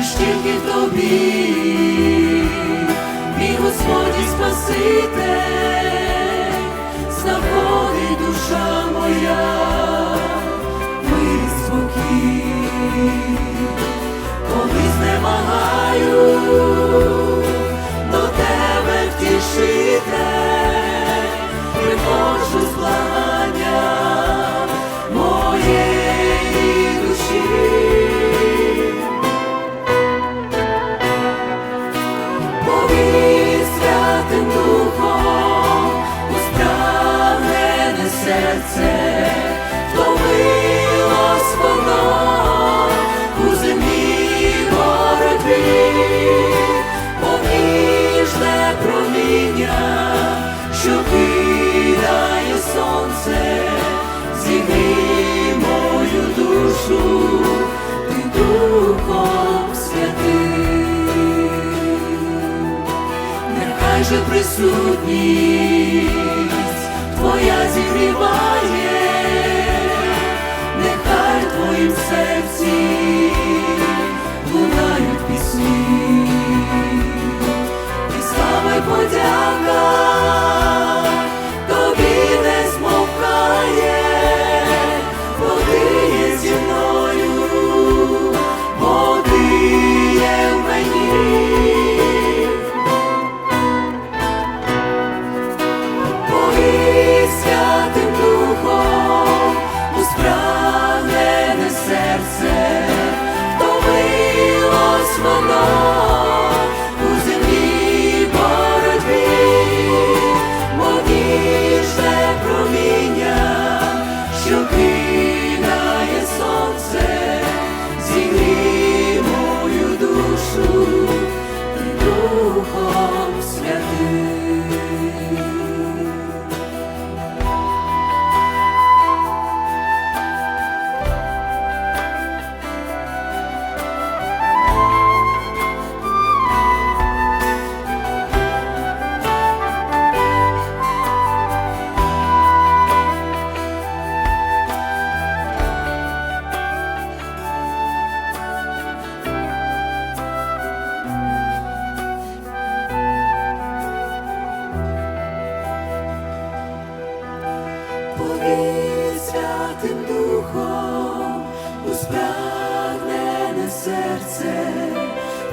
належиш тільки тобі, мій Господь і Спаситель. Серце, втомилось воно у земній боротьбі, поміжне проміння, що кидає сонце, зігрій мою душу, ти духом святим. Нехай же присутність Твоя зігріває, спрагнене серце,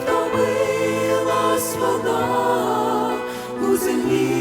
втомилась воно у землі.